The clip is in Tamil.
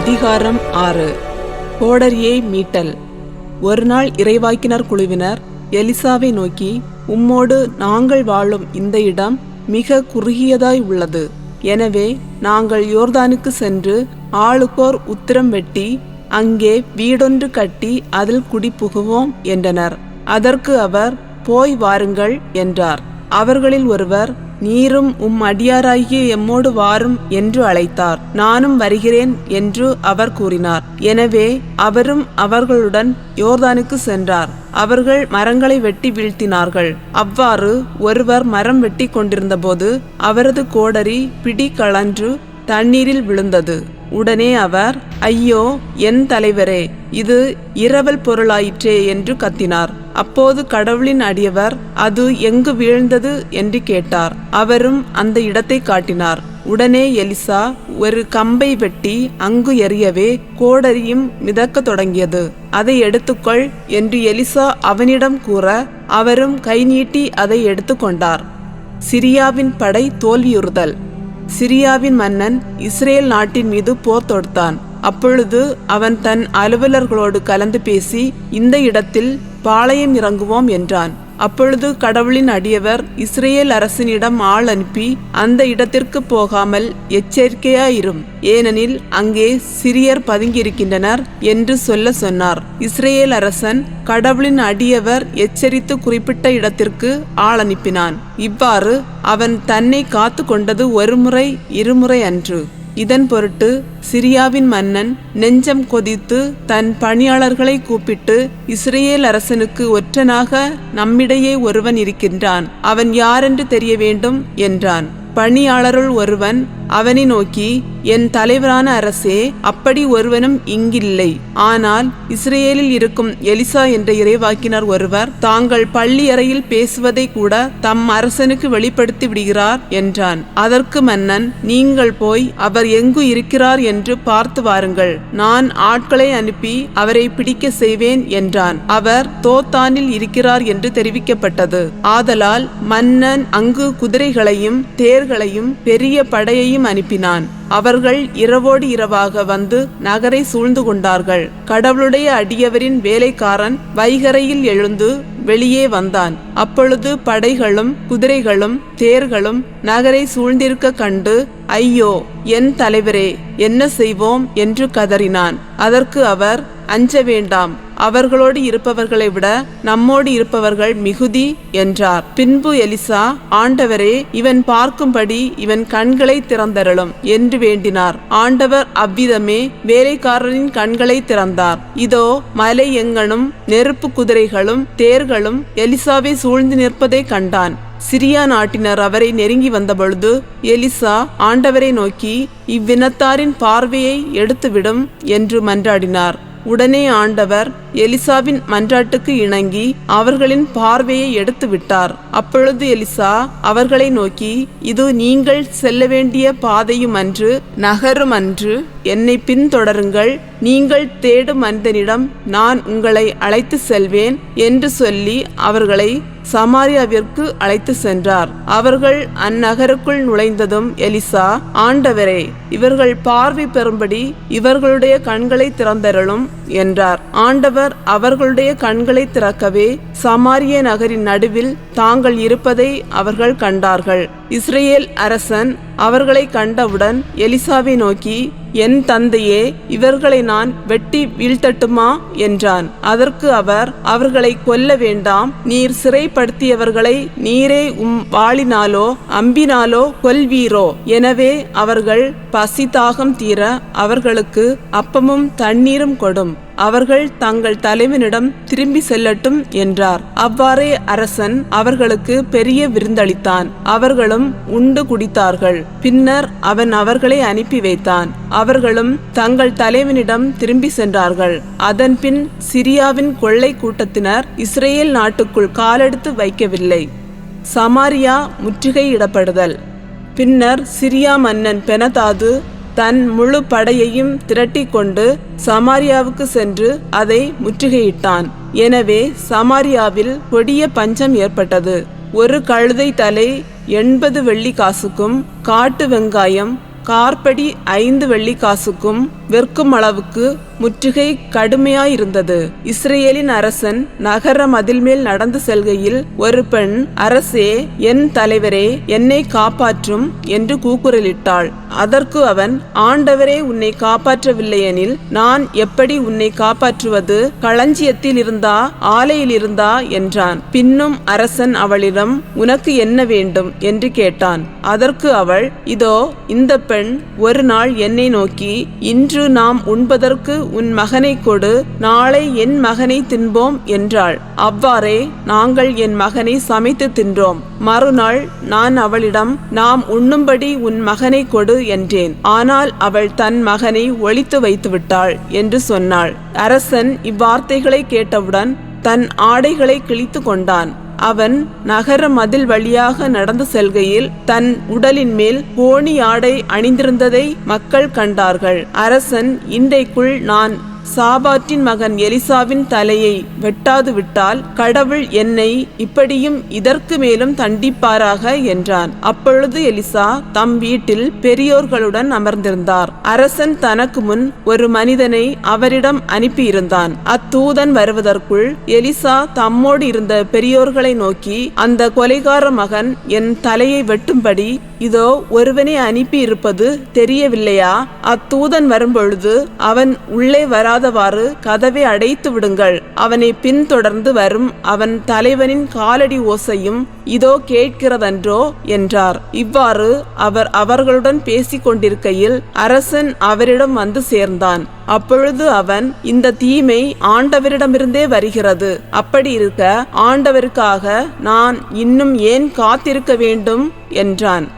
அதிகாரம் ஆறு. கோடரியை மீட்டல். ஒரு நாள் இறைவாக்கினர் குழுவினர் எலிசாவை நோக்கி உம்மோடு நாங்கள் வாழும் இந்த இடம் மிக குறுகியதாய் உள்ளது. எனவே நாங்கள் யோர்தானுக்கு சென்று ஆளுக்கோர் உத்திரம் வெட்டி அங்கே வீடொன்று கட்டி அதில் குடிபுகுவோம் என்றனர். அதற்கு அவர் போய் வாருங்கள் என்றார். அவர்களில் ஒருவர் நீரும் உம் அடியாராகிய எம்மோடு வாரும் என்று அழைத்தார். நானும் வருகிறேன் என்று அவர் கூறினார். எனவே அவரும் அவர்களுடன் யோர்தானுக்கு சென்றார். அவர்கள் மரங்களை வெட்டி வீழ்த்தினார்கள். அவ்வாறு ஒருவர் மரம் வெட்டி கொண்டிருந்தபோது அவரது கோடரி பிடி கழன்று தண்ணீரில் விழுந்தது. உடனே அவர் ஐயோ என் தலைவரே இது இரவல் பொருளாயிற்றே என்று கத்தினார். அப்போது கடவுளின் அடியவர் அது எங்கு வீழ்ந்தது? என்று கேட்டார். அவரும் அந்த இடத்தை காட்டினார். உடனே எலிசா ஒரு கம்பை வெட்டி அங்கு எறியவே கோடரியும் மிதக்கத் தொடங்கியது. அதை எடுத்துக்கொள் என்று எலிசா அவனிடம் கூற அவரும் கை நீட்டி அதை எடுத்துக்கொண்டார் சிரியாவின் படை தோல்வியுறுதல். சிரியாவின் மன்னன் இஸ்ரேல் நாட்டின் மீது போர் தொடுத்தான். அப்பொழுது அவன் தன் அலுவலர்களோடு கலந்து பேசி இந்த இடத்தில் பாளையம் இறங்குவோம் என்றான். அப்பொழுது கடவுளின் அடியவர் இஸ்ரேல் அரசனிடம் ஆள் அனுப்பி அந்த இடத்திற்கு போகாமல் எச்சரிக்கையாயிரும். ஏனெனில் அங்கே சிறியர் பதுங்கியிருக்கின்றனர் என்று சொல்ல சொன்னார். இஸ்ரேல் அரசன் கடவுளின் அடியவர் எச்சரித்து குறிப்பிட்ட இடத்திற்கு ஆள் அனுப்பினான். இவ்வாறு அவன் தன்னை காத்து கொண்டது ஒருமுறை இருமுறை அன்று. இதன் பொருட்டு சிரியாவின் மன்னன் நெஞ்சம் கொதித்து தன் பணியாளர்களை கூப்பிட்டு இஸ்ரேல் அரசனுக்கு ஒற்றனாக நம்மிடையே ஒருவன் இருக்கின்றான். அவன் யாரென்று தெரிய வேண்டும்? என்றான். பணியாளருள் ஒருவன் அவனை நோக்கி என் தலைவரான அரசே அப்படி ஒருவனும் இங்கில்லை. ஆனால் இஸ்ரேலில் இருக்கும் எலிசா என்ற இறைவாக்கினர் ஒருவர் தாங்கள் பள்ளி அறையில் பேசுவதை கூட தம் அரசனுக்கு வெளிப்படுத்தி விடுகிறார் என்றான். அதற்கு மன்னன் நீங்கள் போய் அவர் எங்கு இருக்கிறார் என்று பார்த்து வாருங்கள். நான் ஆட்களை அனுப்பி அவரை பிடிக்க செய்வேன் என்றான். அவர் தோத்தானில் இருக்கிறார் என்று தெரிவிக்கப்பட்டது. ஆதலால் மன்னன் அங்கு குதிரைகளையும் தேர்களையும் பெரிய படையையும் அனுப்பினான். அவர்கள் இரவோடு இரவாக வந்து நகரை சூழ்ந்து கொண்டார்கள். கடவுளுடைய அடியவரின் வேலைக்காரன் வைகரையில் எழுந்து வெளியே வந்தான். அப்பொழுது படைகளும் குதிரைகளும் தேர்களும் நகரை சூழ்ந்திருக்க கண்டு ஐயோ என் தலைவரே என்ன செய்வோம்? என்று கதறினான். அதற்கு அவர் அஞ்ச வேண்டாம். அவர்களோடு இருப்பவர்களை விட நம்மோடு இருப்பவர்கள் மிகுதி என்றார். பின்பு எலிசா ஆண்டவரே இவன் பார்க்கும்படி இவன் கண்களை திறந்தருளும் என்று வேண்டினார். ஆண்டவர் அவ்விதமே வேலைக்காரரின் கண்களை திறந்தார். இதோ மலை எங்கனும் நெருப்பு குதிரைகளும் தேர்களும் எலிசாவை சூழ்ந்து நிற்பதை கண்டான். சிரியா நாட்டினர் அவரை நெருங்கி வந்தபொழுது எலிசா ஆண்டவரை நோக்கி இவ்வினத்தாரின் பார்வையை எடுத்துவிடும் என்று மன்றாடினார். உடனே ஆண்டவர் எலிசாவின் மன்றாட்டுக்கு இணங்கி அவர்களின் பார்வையை எடுத்து விட்டார் அப்பொழுது எலிசா அவர்களை நோக்கி இது நீங்கள் செல்ல வேண்டிய பாதையும் அன்று நகரும் அன்று என்னை பின்தொடருங்கள். நீங்கள் தேடும் மனிதனிடம் நான் உங்களை அழைத்து செல்வேன் என்று சொல்லி அவர்களை சமாரியாவிற்கு அழைத்து சென்றார். அவர்கள் அந்நகருக்குள் நுழைந்ததும் எலிசா ஆண்டவரே இவர்கள் பார்வை பெறும்படி இவர்களுடைய கண்களை திறந்தரலும் என்றார். ஆண்டவர் அவர்களுடைய கண்களை திறக்கவே சமாரிய நகரின் நடுவில் தாங்கள் இருப்பதை அவர்கள் கண்டார்கள். இஸ்ரேல் அரசன் அவர்களை கண்டவுடன் எலிசாவை நோக்கி என் தந்தையே இவர்களை நான் வெட்டி வீழ்த்தட்டுமா? என்றான். அதற்கு அவர் அவர்களை கொல்ல வேண்டாம். நீர் சிறைப்படுத்தியவர்களை நீரே உம் வாளினாலோ அம்பினாலோ கொல்வீரோ. எனவே அவர்கள் பசி தாகம் தீர அவர்களுக்கு அப்பமும் தண்ணீரும் கொடும். அவர்கள் தங்கள் தலைவனிடம் திரும்பி செல்லட்டும் என்றார். அவ்வாறே அரசன் அவர்களுக்கு பெரிய விருந்தளித்தான். அவர்களும் உண்டு குடித்தார்கள். பின்னர் அவன் அவர்களை அனுப்பி வைத்தான். அவர்களும் தங்கள் தலைவனிடம் திரும்பி சென்றார்கள். அதன்பின் சிரியாவின் கொள்ளை கூட்டத்தினர் இஸ்ரேல் நாட்டுக்குள் காலெடுத்து வைக்கவில்லை. சமாரியா முற்றுகையிடப்படுதல். பின்னர் சிரியா மன்னன் பெனதாது தன் முழு படையையும் திரட்டிக் கொண்டு சமாரியாவுக்கு சென்று அதை முற்றுகையிட்டான். எனவே சமாரியாவில் கொடிய பஞ்சம் ஏற்பட்டது. ஒரு கழுதை தலை எண்பது வெள்ளி காசுக்கும் காட்டு வெங்காயம் கார்படி ஐந்து வெள்ளி காசுக்கும் விற்கும் அளவுக்கு முற்றுகை கடுமையாயிருந்தது. இஸ்ரேலின் அரசன் நகர மதில் மேல் நடந்து செல்கையில் ஒரு பெண் அரசே என் தலைவரே என்னை காப்பாற்றும் என்று கூக்குரலிட்டாள். அதற்கு அவன் ஆண்டவரே உன்னை காப்பாற்றவில்லையெனில் நான் எப்படி உன்னை காப்பாற்றுவது? களஞ்சியத்தில் இருந்தா ஆலையில் இருந்தா என்றான். பின்னும் அரசன் அவளிடம் உனக்கு என்ன வேண்டும் என்று கேட்டான். அதற்கு அவள் இதோ இந்த பெண் ஒரு நாள் என்னை நோக்கி இன்று நாம் உண்பதற்கு உன் மகனை கொடு நாளை என் மகனை தின்போம் என்றாள். அவ்வாறே நாங்கள் என் மகனை சமைத்து தின்றோம். மறுநாள் நான் அவளிடம் நாம் உண்ணும்படி உன் மகனை கொடு என்றேன். ஆனால் அவள் தன் மகனை ஒளித்து வைத்துவிட்டாள் என்று சொன்னாள். அரசன் இவ்வார்த்தைகளை கேட்டவுடன் தன் ஆடைகளை கிழித்து கொண்டான். அவன் நகர மதில் வழியாக நடந்து செல்கையில் தன் உடலின் மேல் கோணி ஆடை அணிந்திருந்ததை மக்கள் கண்டார்கள். அரசன் இன்றைக்குள் நான் சாபாற்றின் மகன் எலிசாவின் தலையை வெட்டாது விட்டால் கடவுள் என்னை இப்படியும் இதற்கு மேலும் தண்டிப்பாராக என்றான். அப்பொழுது எலிசா தம் வீட்டில் பெரியோர்களுடன் அமர்ந்திருந்தார். அரசன் தனக்கு முன் ஒரு மனிதனை அவரிடம் அனுப்பியிருந்தான். அத்தூதன் வருவதற்குள் எலிசா தம்மோடு இருந்த பெரியோர்களை நோக்கி அந்த கொலைகார மகன் என் தலையை வெட்டும்படி இதோ ஒருவனை அனுப்பி இருப்பது தெரியவில்லையா? அத்தூதன் வரும்பொழுது அவன் உள்ளே வராதவாறு கதவை அடைத்து விடுங்கள். அவனை பின்தொடர்ந்து வரும் அவன் தலைவனின் காலடி ஓசையும் இதோ கேட்கிறதன்றோ என்றார். இவ்வாறு அவர் அவர்களுடன் பேசிக் கொண்டிருக்கையில் அரசன் அவரிடம் வந்து சேர்ந்தான். அப்பொழுது அவன் இந்த தீமை ஆண்டவரிடமிருந்தே வருகிறது. அப்படி இருக்க ஆண்டவருக்காக நான் இன்னும் ஏன் காத்திருக்க வேண்டும்? என்றான்.